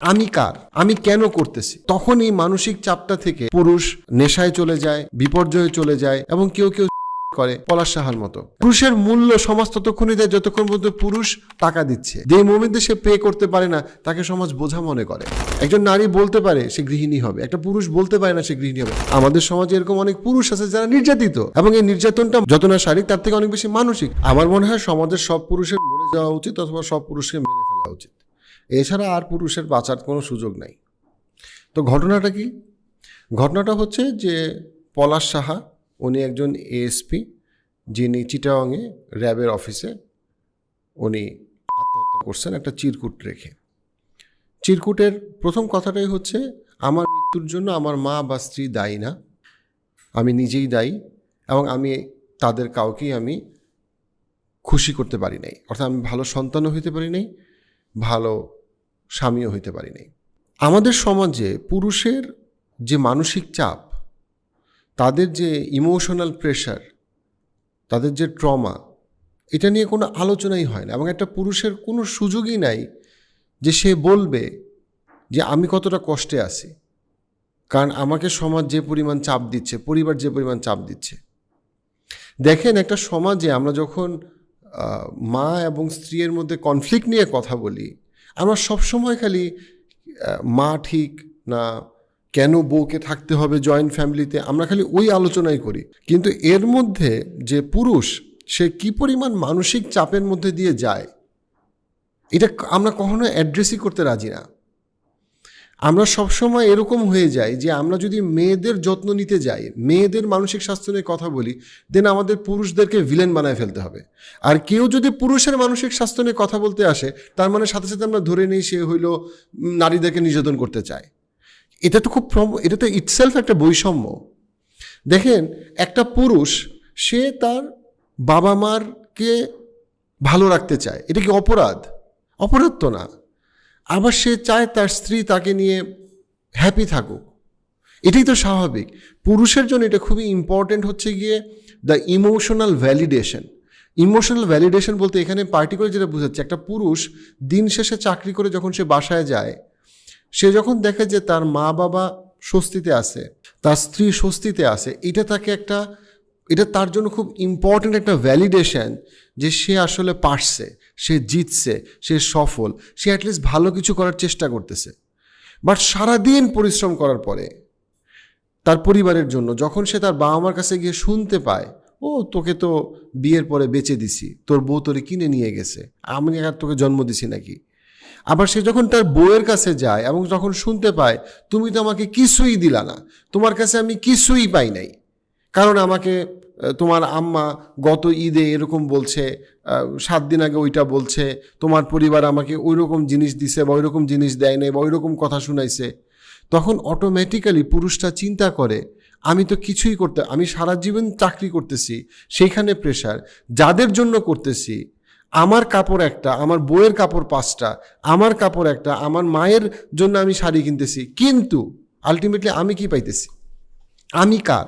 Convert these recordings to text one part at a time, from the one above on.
আমি কার? আমি কেন করতেছি? তখন এই মানসিক চাপটা থেকে পুরুষ নেশায় চলে যায়, বিপর্যয়ে চলে যায় এবং কেউ কেউ করে পলাশ সাহার মতো। পুরুষের মূল্য সমাজ ততক্ষণই দেয় যতক্ষণ পর্যন্ত পুরুষ টাকা দিচ্ছে। যে মোমেন্টে সে পে করতে পারে না, তাকে সমাজ বোঝা মনে করে। একজন নারী বলতে পারে সে গৃহিণী হবে। একটা পুরুষ বলতে পারে না সে গৃহিণী হবে। আমাদের সমাজে এরকম অনেক পুরুষ আছে যারা নির্যাতিত এবং এই নির্যাতনটা যত না শারীরিক, তার থেকে অনেক বেশি মানসিক। আমার মনে হয় সমাজের সব পুরুষের মরে যাওয়া উচিত অথবা সব পুরুষকে মেরে ফেলা উচিত। এছাড়া আর পুরুষের বাঁচার কোনো সুযোগ নাই। তো ঘটনাটা কি? ঘটনাটা হচ্ছে যে পলাশ সাহা, উনি একজন এএসপি যিনি চিটাংয়ে র্যাবের অফিসে উনি আত্মহত্যা করছেন একটা চিরকুট রেখে। চিরকুটের প্রথম কথাটাই হচ্ছে, আমার মৃত্যুর জন্য আমার মা বা স্ত্রী দায়ী না। আমি নিজেই দায়ী এবং আমি তাদের কাউকেই আমি খুশি করতে পারি নাই। অর্থাৎ আমি ভালো সন্তানও হইতে পারি নাই ভালো স্বামীও হইতে পারি নাই। আমাদের সমাজে পুরুষের যে মানসিক চাপ, তাদের যে ইমোশনাল প্রেশার তাদের যে ট্রমা এটা নিয়ে কোনো আলোচনাই হয় না। এবং একটা পুরুষের কোনো সুযোগই নাই যে সে বলবে যে, আমি কতটা কষ্টে আছি। কারণ আমাকে সমাজ যে পরিমাণ চাপ দিচ্ছে, পরিবার যে পরিমাণ চাপ দিচ্ছে। দেখেন একটা সমাজে আমরা যখন মা এবং স্ত্রীর মধ্যে কনফ্লিক্ট নিয়ে কথা বলি, আমরা সবসময় খালি মা ঠিক না, কেন বউকে থাকতে হবে জয়েন্ট ফ্যামিলিতে আমরা খালি ওই আলোচনাই করি। কিন্তু এর মধ্যে যে পুরুষ, সে কি পরিমাণ মানসিক চাপের মধ্যে দিয়ে যায়, এটা আমরা কখনো অ্যাড্রেসই করতে রাজি না। আমরা সবসময় এরকম হয়ে যাই যে আমরা যদি মেয়েদের যত্ন নিতে যাই, মেয়েদের মানসিক স্বাস্থ্য নিয়ে কথা বলি দেন আমাদের পুরুষদেরকে ভিলেন বানায় ফেলতে হবে। আর কেউ যদি পুরুষের মানসিক স্বাস্থ্য নিয়ে কথা বলতে আসে, তার মানে সাথে সাথে আমরা ধরে নিই সে হইল নারীদেরকে নির্যাতন করতে চায়। এটা তো খুব এটা তো ইটসেলফ একটা বৈষম্য। দেখেন, একটা পুরুষ, সে তার বাবা মারকে ভালো রাখতে চায়। এটা কি অপরাধ? অপরাধ তো না। আবার সে চায় তার স্ত্রী তাকে নিয়ে হ্যাপি থাকুক। এটাই তো স্বাভাবিক। পুরুষের জন্য এটা খুবই ইম্পর্টেন্ট হচ্ছে গিয়ে the emotional validation emotional validation বলতে এখানে পার্টিকুলার যেটা বোঝাচ্ছে, একটা পুরুষ দিন শেষে চাকরি করে যখন সে বাসায় যায়, সে যখন দেখে যে তার মা বাবা স্বস্তিতে আছে, তার স্ত্রী স্বস্তিতে আছে, এটা তাকে একটা, এটা তার জন্য খুব ইম্পর্ট্যান্ট একটা ভ্যালিডেশন যে সে আসলে পারছে। সে জিতছে, সে সফল, সে অ্যাটলিস্ট ভালো কিছু করার চেষ্টা করতেছে। বাট সারাদিন পরিশ্রম করার পরে, তার পরিবারের জন্য, যখন সে তার বাবা মার কাছে গিয়ে শুনতে পায়, ও, তোকে তো বিয়ের পরে বেচে দিছি, তোর বউ তোরে কিনে নিয়ে গেছে, আমি আর তোকে জন্ম দিছি নাকি? আবার সে যখন তার বউয়ের কাছে যায় এবং যখন শুনতে পায়, তুমি তো আমাকে কিছুই দিলা না, তোমার কাছে আমি কিছুই পাই নাই, কারণ আমাকে তোমার আম্মা গত ঈদে এরকম বলছে সাত দিন আগে ওইটা বলছে, তোমার পরিবার আমাকে ওই রকম জিনিস দিছে বা ওই রকম জিনিস দেয় নাই বা ওই রকম কথা শুনাইছে। তখন অটোমেটিক্যালি পুরুষটা চিন্তা করে, আমি তো কিছুই করতে, আমি সারা জীবন চাকরি করতেছি, সেইখানে প্রেশার যাদের জন্য করতেছি, আমার কাপড় একটা, আমার বইয়ের কাপড় পাঁচটা, আমার কাপড় একটা, আমার মায়ের জন্য আমি শাড়ি কিনতেছি, কিন্তু আলটিমেটলি আমি কি পাইতেছি? আমি কার?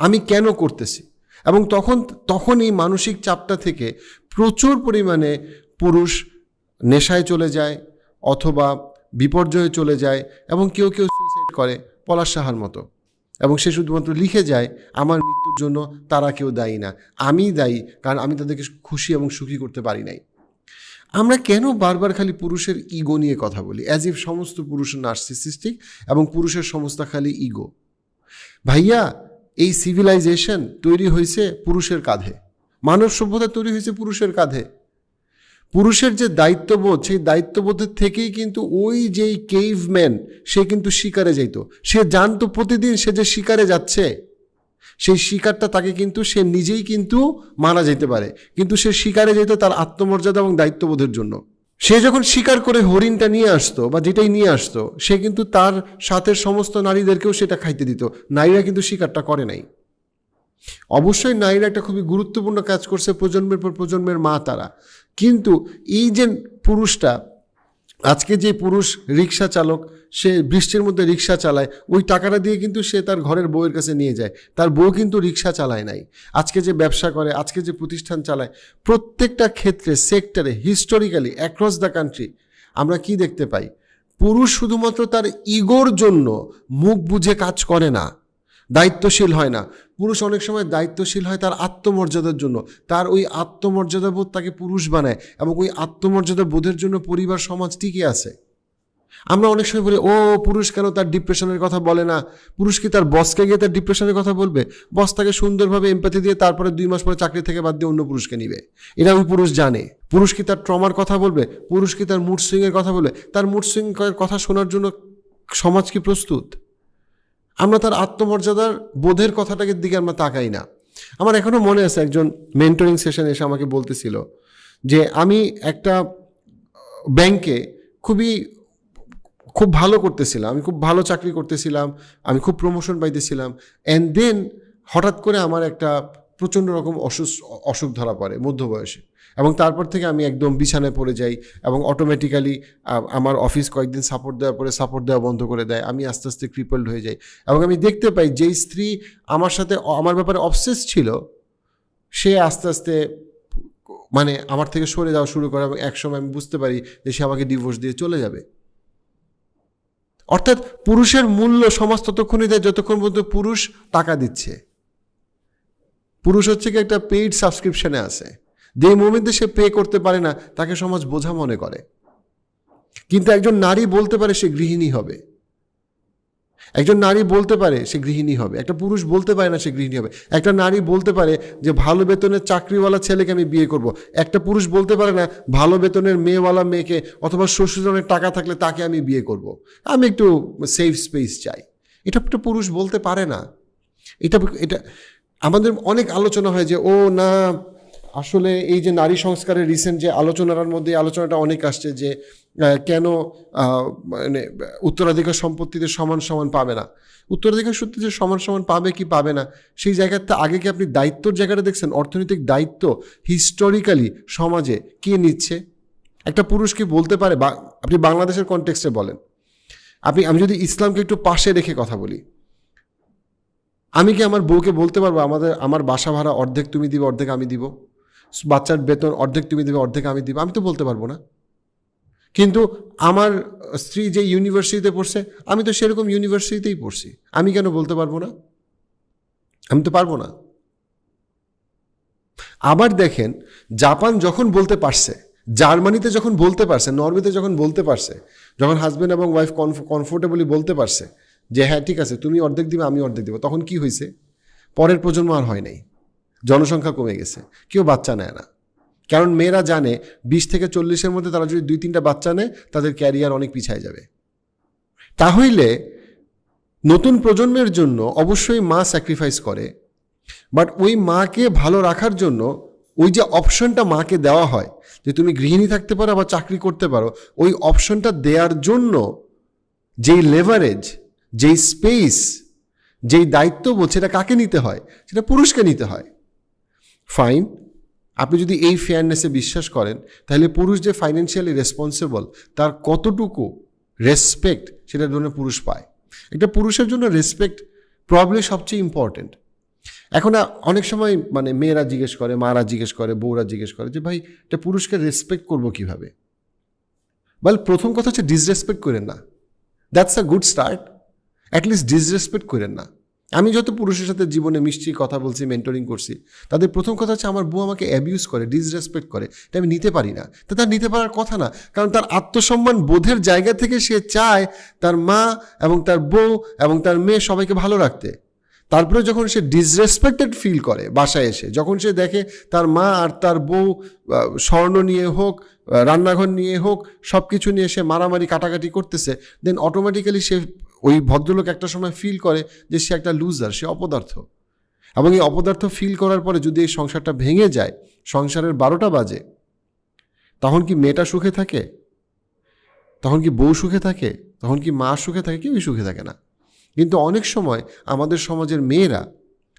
আমি কেন করতেছি? এবং তখন তখন এই মানসিক চাপটা থেকে প্রচুর পরিমাণে পুরুষ নেশায় চলে যায় অথবা বিপর্যয়ে চলে যায় এবং কেউ কেউ সুইসাইড করে পলাশ সাহার মতো। এবং সে শুধুমাত্র লিখে যায়, আমার মৃত্যুর জন্য তারা কেউ দায়ী না। আমি দায়ী, কারণ আমি তাদেরকে খুশি এবং সুখী করতে পারি নাই। আমরা কেন বারবার খালি পুরুষের ইগো নিয়ে কথা বলি? অ্যাজ ইফ সমস্ত পুরুষের নার্সিসিস্টিক এবং পুরুষের সমস্ত খালি ইগো ভাইয়া এই সিভিলাইজেশন তৈরি হয়েছে পুরুষের কাঁধে। মানব সভ্যতা তৈরি হয়েছে পুরুষের কাঁধে। পুরুষের যে দায়িত্ববোধ, সেই দায়িত্ববোধের থেকেই কিন্তু ওই যেই কেভম্যান সে কিন্তু শিকারে যাইত। সে জানতো প্রতিদিন সে যে শিকারে যাচ্ছে। সেই শিকারটা তাকে কিন্তু সে নিজেই কিন্তু মারা যেতে পারে। কিন্তু সে শিকারে যেত তার আত্মমর্যাদা এবং দায়িত্ববোধের জন্য। সে যখন শিকার করে হরিণটা নিয়ে আসতো বা যেটাই নিয়ে আসতো, সে কিন্তু তার সাথে সমস্ত নারীদেরকেও সেটা খাইতে দিত। নারীরা কিন্তু শিকারটা করে নাই। অবশ্যই নারীরা একটা খুবই গুরুত্বপূর্ণ কাজ করছে প্রজন্মের পর প্রজন্মের মা তারা কিন্তু এই যে পুরুষটা আজকে যে পুরুষ রিক্সা চালক, সে বৃষ্টির মধ্যে রিক্সা চালায়, ওই টাকাটা দিয়ে কিন্তু সে তার ঘরের বউয়ের কাছে নিয়ে যায়। তার বউ কিন্তু রিক্সা চালায় নাই। আজকে যে ব্যবসা করে, আজকে যে প্রতিষ্ঠান চালায়, প্রত্যেকটা ক্ষেত্রে, সেক্টরে হিস্টোরিক্যালি অ্যাক্রস দ্য কান্ট্রি আমরা কি দেখতে পাই? পুরুষ শুধুমাত্র তার ইগোর জন্য মুখ বুঝে কাজ করে না। দায়িত্বশীল হয় না। পুরুষ অনেক সময় দায়িত্বশীল হয় তার আত্মমর্যাদার জন্য। তার ওই আত্মমর্যাদা বোধ তাকে পুরুষ বানায় এবং ওই আত্মমর্যাদা বোধের জন্য পরিবার, সমাজ টিকে আছে। আমরা অনেক সময় বলি, ও, পুরুষ কেন তার ডিপ্রেশনের কথা বলে না? পুরুষ কি তার বসকে গিয়ে তার ডিপ্রেশনের কথা বলবে? বস তাকে সুন্দরভাবে এমপ্যাথি দিয়ে তারপরে দুই মাস পরে চাকরি থেকে বাদ দিয়ে অন্য পুরুষকে নিবে। এটা ওই পুরুষ জানে। পুরুষ কি তার ট্রমার কথা বলবে? পুরুষ কি তার মুড সুইংয়ের কথা বলবে? তার মুড সুইং কথা শোনার জন্য সমাজ কি প্রস্তুত? আমরা তার আত্মমর্যাদার বোধের কথাটাকে দিকে আমরা তাকাই না। আমার এখনও মনে আছে একজন মেন্টরিং সেশন এসে আমাকে বলতেছিল যে আমি একটা ব্যাংকে খুবই, খুব ভালো করতেছিলাম, আমি খুব ভালো চাকরি করতেছিলাম, আমি খুব প্রমোশন পাইতেছিলাম অ্যান্ড দেন হঠাৎ করে আমার একটা প্রচণ্ড রকম অসুখ অসুখ ধরা পড়ে মধ্য বয়সে এবং তারপর থেকে আমি একদম বিছানায় পড়ে যাই এবং অটোমেটিক্যালি আমার অফিস কয়েকদিন সাপোর্ট দেওয়ার পরে সাপোর্ট দেওয়া বন্ধ করে দেয়। আমি আস্তে আস্তে ক্রিপল্ড হয়ে যাই এবং আমি দেখতে পাই যেই স্ত্রী আমার সাথে, আমার ব্যাপারে অবসেস ছিল, সে আস্তে আস্তে মানে আমার থেকে সরে যাওয়া শুরু করে এবং একসময় আমি বুঝতে পারি যে সে আমাকে ডিভোর্স দিয়ে চলে যাবে। অর্থাৎ পুরুষের মূল্য সমাজ ততক্ষণই দেয়, যতক্ষণ পর্যন্ত পুরুষ টাকা দিচ্ছে। পুরুষ হচ্ছে কি একটা পেইড সাবস্ক্রিপশনে আছে। যে মোমেন্টে সে পে করতে পারে না, তাকে সমাজ বোঝা মনে করে। কিন্তু একজন নারী বলতে পারে সে গৃহিণী হবে। একজন নারী বলতে পারে সে গৃহিণী হবে। একটা পুরুষ বলতে পারে না সে গৃহিণী হবে। একটা নারী বলতে পারে যে, ভালো বেতনের চাকরিওয়ালা ছেলেকে আমি বিয়ে করব। একটা পুরুষ বলতে পারে না, ভালো বেতনের মেয়েওয়ালা মেয়েকে অথবা শ্বশুরজনের টাকা থাকলে তাকে আমি বিয়ে করব। আমি একটু সেফ স্পেস চাই। এটা একটা পুরুষ বলতে পারে না। এটা এটা আমাদের অনেক আলোচনা হয় যে, ও না আসলে এই যে নারী সংস্কারের রিসেন্ট যে আলোচনার মধ্যে আলোচনাটা অনেক আসছে যে কেন মানে উত্তরাধিকার সম্পত্তিতে সমান সমান পাবে না। উত্তরাধিকার সূত্রে যে সমান সমান পাবে কি পাবে না, সেই জায়গাতে আগে কি আপনি দায়িত্বর জায়গাটা দেখছেন? অর্থনৈতিক দায়িত্ব হিস্টোরিক্যালি সমাজে কে নিচ্ছে? একটা পুরুষ কি বলতে পারে? বা আপনি বাংলাদেশের কনটেক্সটে বলেন। আপনি, আমি যদি ইসলামকে একটু পাশে রেখে কথা বলি, আমি কি আমার বউকে বলতে পারব, আমাদের, আমার বাসা ভাড়া অর্ধেক তুমি দিবে, অর্ধেক আমি দিব বাচ্চার বেতন অর্ধেক তুমি দেবে, অর্ধেক আমি দিব, আমি তো বলতে পারব না। কিন্তু আমার স্ত্রী যে ইউনিভার্সিটিতে পড়ছে, আমি তো সেরকম ইউনিভার্সিটিতেই পড়ছি, আমি কেন বলতে পারব না? আমি তো পারব না। আবার দেখেন, জাপান যখন বলতে পারছে, জার্মানিতে যখন বলতে পারছে, নরওয়েতে যখন বলতে পারছে, যখন হাজব্যান্ড এবং ওয়াইফ কমফোর্টেবলি বলতে পারছে যে হ্যাঁ ঠিক আছে, তুমি অর্ধেক দিবে, আমি অর্ধেক দেবো, তখন কি হয়েছে? পরের প্রজন্ম আর হয় নাই। জনসংখ্যা কমে গেছে। কেউ বাচ্চা নেয় না। কারণ মেয়েরা জানে বিশ থেকে চল্লিশের মধ্যে তারা যদি দুই তিনটা বাচ্চা নেয়, তাদের ক্যারিয়ার অনেক পিছায় যাবে। তাহলে নতুন প্রজন্মের জন্য অবশ্যই মা স্যাক্রিফাইস করে। বাট ওই মাকে ভালো রাখার জন্য ওই যে অপশনটা মাকে দেওয়া হয়, যে তুমি গৃহিণী থাকতে পারো আবার চাকরি করতে পারো, ওই অপশনটা দেওয়ার জন্য যেই লেভারেজ যেই স্পেস যেই দায়িত্ববোধ সেটা কাকে নিতে হয়? সেটা পুরুষকে নিতে হয়। ফাইন আপনি যদি এই ফেয়ারনেসে বিশ্বাস করেন, তাহলে পুরুষ যে ফাইন্যান্সিয়ালি রেসপন্সিবল তার কতটুকু রেসপেক্ট সেটার জন্য পুরুষ পায়। একটা পুরুষের জন্য রেসপেক্ট প্রবলি সবচেয়ে ইম্পর্টেন্ট এখন অনেক সময় মানে মেয়েরা জিজ্ঞেস করে, মারা জিজ্ঞেস করে, বউরা জিজ্ঞেস করে যে, ভাই, এটা পুরুষকে রেসপেক্ট করব কীভাবে? বল, প্রথম কথা হচ্ছে ডিসরেসপেক্ট করেন না। That's a good start at least disrespect করেন না। আমি যত পুরুষের সাথে জীবনে মিষ্টি কথা বলছি মেন্টরিং করছি, তাদের প্রথম কথা হচ্ছে আমার বউ আমাকে অ্যাবিউজ করে ডিসরেসপেক্ট করে। এটা আমি নিতে পারি না। তা তার নিতে পারার কথা না, কারণ তার আত্মসম্মান বোধের জায়গা থেকে সে চায় তার মা এবং তার বউ এবং তার মেয়ে সবাইকে ভালো রাখতে। তারপরে যখন সে ডিসরেসপেক্টেড ফিল করে বাসায় এসে, যখন সে দেখে তার মা আর তার বউ স্বর্ণ নিয়ে হোক রান্নাঘর নিয়ে হোক সব কিছু নিয়ে সে মারামারি, কাটাকাটি করতেছে দেন অটোমেটিক্যালি সে ওই ভদ্রলোক একটা সময় ফিল করে যে সে একটা লুজার সে অপদার্থ। এবং এই অপদার্থ ফিল করার পরে যদি এই সংসারটা ভেঙে যায়, সংসারের বারোটা বাজে, তখন কি মেয়েটা সুখে থাকে? তখন কি বউ সুখে থাকে? তখন কি মা সুখে থাকে? কেউই সুখে থাকে না। কিন্তু অনেক সময় আমাদের সমাজের মেয়েরা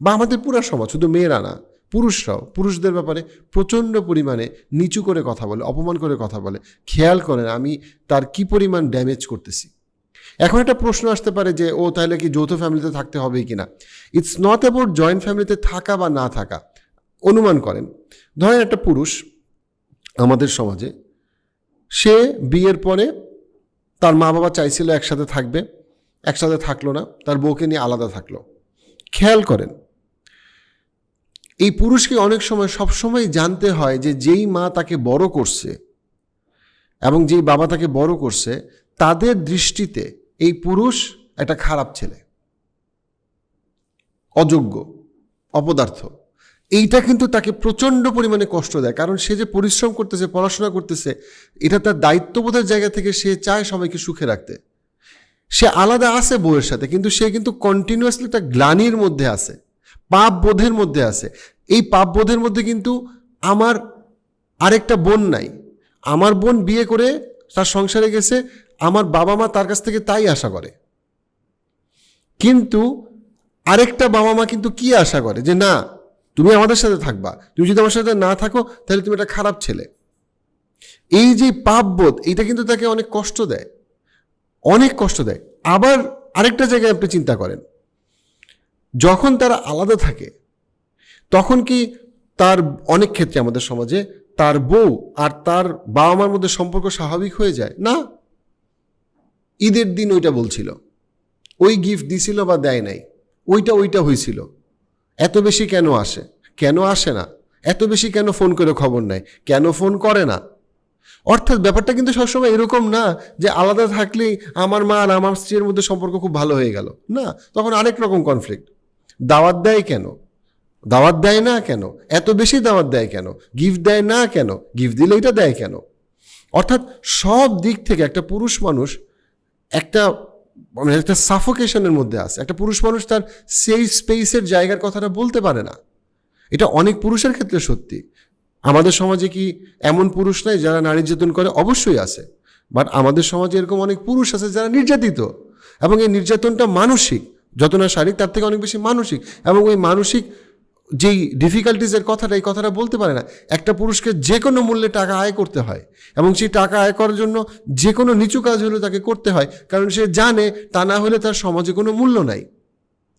বা আমাদের পুরা সমাজ, শুধু মেয়েরা না, পুরুষরাও, পুরুষদের ব্যাপারে প্রচণ্ড পরিমাণে নিচু করে কথা বলে, অপমান করে কথা বলে, খেয়াল করেন আমি তার কি পরিমাণ ড্যামেজ করতেছি। এখন একটা প্রশ্ন আসতে পারে যে, ও, তাহলে কি যৌথ ফ্যামিলিতে থাকতে হবে কি না ইটস নট অ্যাবাউট জয়েন্ট ফ্যামিলিতে থাকা বা না থাকা। অনুমান করেন, ধরেন একটা পুরুষ আমাদের সমাজে, সে বিয়ের পরে তার মা বাবা চাইছিল একসাথে থাকবে, একসাথে থাকল না, তার বউকে নিয়ে আলাদা থাকল। খেয়াল করেন, এই পুরুষকে অনেক সময় সবসময় জানতে হয় যে, যেই মা তাকে বড় করছে এবং যেই বাবা তাকে বড় করছে, তাদের দৃষ্টিতে এই পুরুষ একটা খারাপ ছেলে। অযোগ্য, অপদার্থ। এইটা কিন্তু তাকে প্রচণ্ড পরিমাণে কষ্ট দেয়, কারণ সে যে পরিশ্রম করতেছে, পড়াশোনা করতেছে, এটা তার দায়িত্ববোধের জায়গা থেকে সে চায় সবাইকে সুখে রাখতে। সে আলাদা আছে বউয়ের সাথে, কিন্তু সে কিন্তু কন্টিনিউয়াসলি একটা গ্লানির মধ্যে আছে পাপ বোধের মধ্যে আছে। এই পাপ বোধের মধ্যে কিন্তু আমার আরেকটা বোন নাই। আমার বোন বিয়ে করে তার সংসারে গেছে আমার বাবা মা তার কাছ থেকে তাই আশা করে। কিন্তু আরেকটা বাবা মা কিন্তু কি আশা করে? যে না, তুমি আমাদের সাথে থাকবা। তুমি যদি আমার সাথে না থাকো, তাহলে তুমি একটা খারাপ ছেলে। এই যে পাপবোধ এটা কিন্তু তাকে অনেক কষ্ট দেয়। অনেক কষ্ট দেয়। আবার আরেকটা জায়গায় আপনি চিন্তা করেন। যখন তারা আলাদা থাকে, তখন কি তার অনেক ক্ষেত্রে আমাদের সমাজে তার বউ আর তার বাবা মার মধ্যে সম্পর্ক স্বাভাবিক হয়ে যায়? না। ঈদের দিন ওইটা বলছিল। ওই গিফট দিছিল বা দেয় নাই। ওইটা ওইটা হয়েছিল এত বেশি কেন আসে? কেন আসে না? এত বেশি কেন ফোন করে খবর নেয়? কেন ফোন করে না? অর্থাৎ ব্যাপারটা কিন্তু সবসময় এরকম না যে আলাদা থাকলেই আমার মা আর আমার স্ত্রীর মধ্যে সম্পর্ক খুব ভালো হয়ে গেল। না, তখন আরেক রকম কনফ্লিক্ট দাওয়াত দেয় কেন? দাওয়াত দেয় না কেন? এত বেশি দাওয়াত দেয় কেন? গিফট দেয় না কেন? গিফট দিলে এটা দেয় কেন? অর্থাৎ সব দিক থেকে একটা পুরুষ মানুষ একটা মানে একটা সাফোকেশনের মধ্যে আছে। একটা পুরুষ মানুষ তার সেই স্পেসের জায়গার কথাটা বলতে পারে না। এটা অনেক পুরুষের ক্ষেত্রে সত্যি। আমাদের সমাজে কি এমন পুরুষ নাই যারা নারী নির্যাতন করে? অবশ্যই আছে। বাট আমাদের সমাজে এরকম অনেক পুরুষ আছে যারা নির্যাতিত। এবং এই নির্যাতনটা মানসিক। যত না শারীরিক, তার থেকে অনেক বেশি মানসিক। এবং ওই মানসিক যেই ডিফিকাল্টিসের কথাটা, এই কথাটা বলতে পারে না, একটা পুরুষকে যে কোনো মূল্যে টাকা আয় করতে হয় এবং সেই টাকা আয় করার জন্য যে কোনো নিচু কাজ হলেও তাকে করতে হয়, কারণ সে জানে তা না হলে তার সমাজে কোনো মূল্য নাই।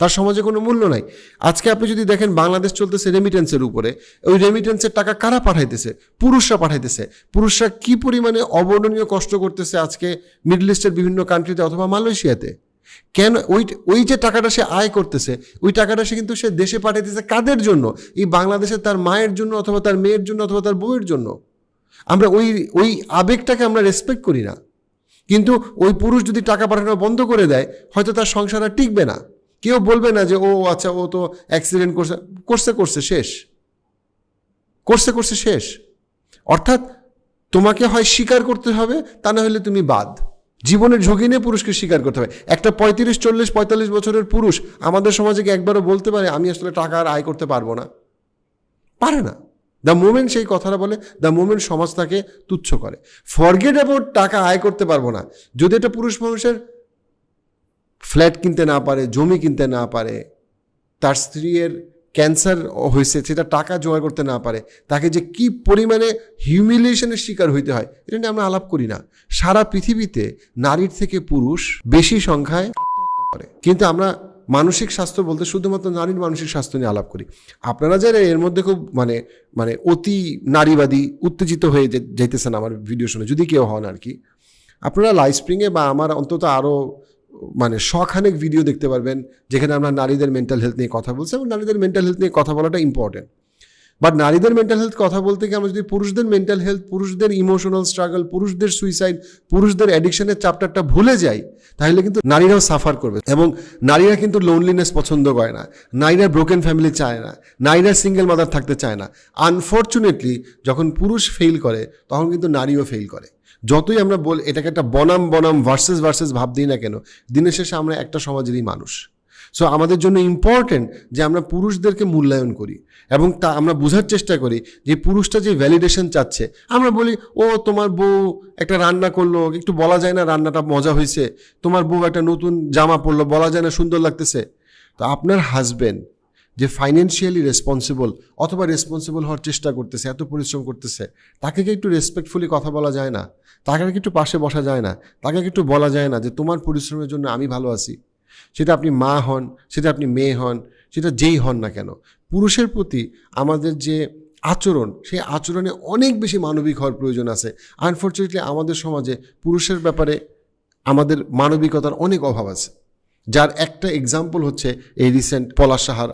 তার সমাজে কোনো মূল্য নাই। আজকে আপনি যদি দেখেন বাংলাদেশ চলতেছে রেমিটেন্সের উপরে, ওই রেমিটেন্সের টাকা কারা পাঠাইতেছে? পুরুষরা পাঠাইতেছে। পুরুষরা কি পরিমাণে অবর্ণনীয় কষ্ট করতেছে আজকে মিডল ইস্টের বিভিন্ন কান্ট্রিতে অথবা মালয়েশিয়াতে কেন ওই ওই যে টাকাটা সে আয় করতেছে, ওই টাকাটা সে কিন্তু সে দেশে পাঠাইতেছে কাদের জন্য? এই বাংলাদেশে তার মায়ের জন্য অথবা তার মেয়ের জন্য অথবা তার বউয়ের জন্য। আমরা ওই ওই আবেগটাকে আমরা রেসপেক্ট করি না। কিন্তু ওই পুরুষ যদি টাকা পাঠানো বন্ধ করে দেয়, হয়তো তার সংসার আর টিকবে না। কেউ বলবে না যে, ও আচ্ছা ও তো অ্যাক্সিডেন্ট করছে। করছে করছে, শেষ। করছে করছে, শেষ। অর্থাৎ তোমাকে হয় স্বীকার করতে হবে, তা না হলে তুমি বাদ। জীবনের ঝুঁকি নিয়ে পুরুষকে স্বীকার করতে হবে। একটা পঁয়ত্রিশ, চল্লিশ, পঁয়তাল্লিশ বছরের পুরুষ আমাদের সমাজে একবারও বলতে পারে, আমি আসলে টাকা আর আয় করতে পারব না পারে না। দ্য মোমেন্ট সেই কথাটা বলে দ্য মোমেন্ট সমাজ তাকে তুচ্ছ করে। ফরগেট অ্যাবাউট টাকা আয় করতে পারব না। যদি এটা পুরুষ মানুষের ফ্ল্যাট কিনতে না পারে, জমি কিনতে না পারে, তার স্ত্রীর ক্যান্সার হয়েছে, সেটা টাকা জোগাড় করতে না পারে, তাকে যে কি পরিমাণে হিউমিলিয়েশনের শিকার হইতে হয়, এটা নিয়ে আমরা আলাপ করি না। সারা পৃথিবীতে নারীর থেকে পুরুষ বেশি সংখ্যায় করে। কিন্তু আমরা মানসিক স্বাস্থ্য বলতে শুধুমাত্র নারীর মানসিক স্বাস্থ্য নিয়ে আলাপ করি। আপনারা যারা এর মধ্যে খুব মানে মানে অতি নারীবাদী, উত্তেজিত হয়ে যাইতেছেন আমার ভিডিও শুনে, যদি কেউ হন আর কি, আপনারা লাইভ স্প্রিংয়ে বা আমার অন্তত আরও মানে শখানেক ভিডিও দেখতে পারবেন, যেখানে আমরা নারীদের মেন্টাল হেলথ নিয়ে কথা বলছি এবং নারীদের মেন্টাল হেলথ নিয়ে কথা বলাটা ইম্পর্টেন্ট বাট নারীদের মেন্টাল হেলথ কথা বলতে গিয়ে আমরা যদি পুরুষদের মেন্টাল হেলথ পুরুষদের ইমোশনাল স্ট্রাগল পুরুষদের সুইসাইড পুরুষদের অ্যাডিকশনের চ্যাপ্টারটা ভুলে যাই, তাহলে কিন্তু নারীরাও সাফার করবে। এবং নারীরা কিন্তু লোনলিনেস পছন্দ করে না, নারীরা ব্রোকেন ফ্যামিলি চায় না, নারীরা সিঙ্গেল মাদার থাকতে চায় না। আনফর্চুনেটলি যখন পুরুষ ফেল করে, তখন কিন্তু নারীও ফেল করে। যতই আমরা বল, এটাকে একটা বনাম বনাম ভার্সেস ভার্সেস ভাব দিই না কেন, দিনের শেষে আমরা একটা সমাজেরই মানুষ। সো আমাদের জন্য ইম্পর্টেন্ট যে আমরা পুরুষদেরকে মূল্যায়ন করি এবং তা আমরা বোঝার চেষ্টা করি যে পুরুষটা যে ভ্যালিডেশন চাচ্ছে, আমরা বলি, ও, তোমার বউ একটা রান্না করল, একটু বলা যায় না রান্নাটা মজা হয়েছে, তোমার বউ একটা নতুন জামা পরলো, বলা যায় না সুন্দর লাগতেছে। তো আপনার হাজবেন্ড যে ফাইন্যান্সিয়ালি রেসপন্সিবল অথবা রেসপন্সিবল হওয়ার চেষ্টা করতেছে, এত পরিশ্রম করতেছে, তাকে কি একটু রেসপেক্টফুলি কথা বলা যায় না? তাকে কি একটু পাশে বসা যায় না? তাকে কি একটু বলা যায় না যে, তোমার পরিশ্রমের জন্য আমি ভালো আছি? সেটা আপনি মা হন, সেটা আপনি মেয়ে হন, সেটা যেই হন না কেন। পুরুষের প্রতি আমাদের যে আচরণ, সেই আচরণে অনেক বেশি মানবিক হওয়ার প্রয়োজন আছে। আনফর্চুনেটলি আমাদের সমাজে পুরুষের ব্যাপারে আমাদের মানবিকতার অনেক অভাব আছে। যার একটা এক্সাম্পল হচ্ছে এই রিসেন্ট পলাশ সাহার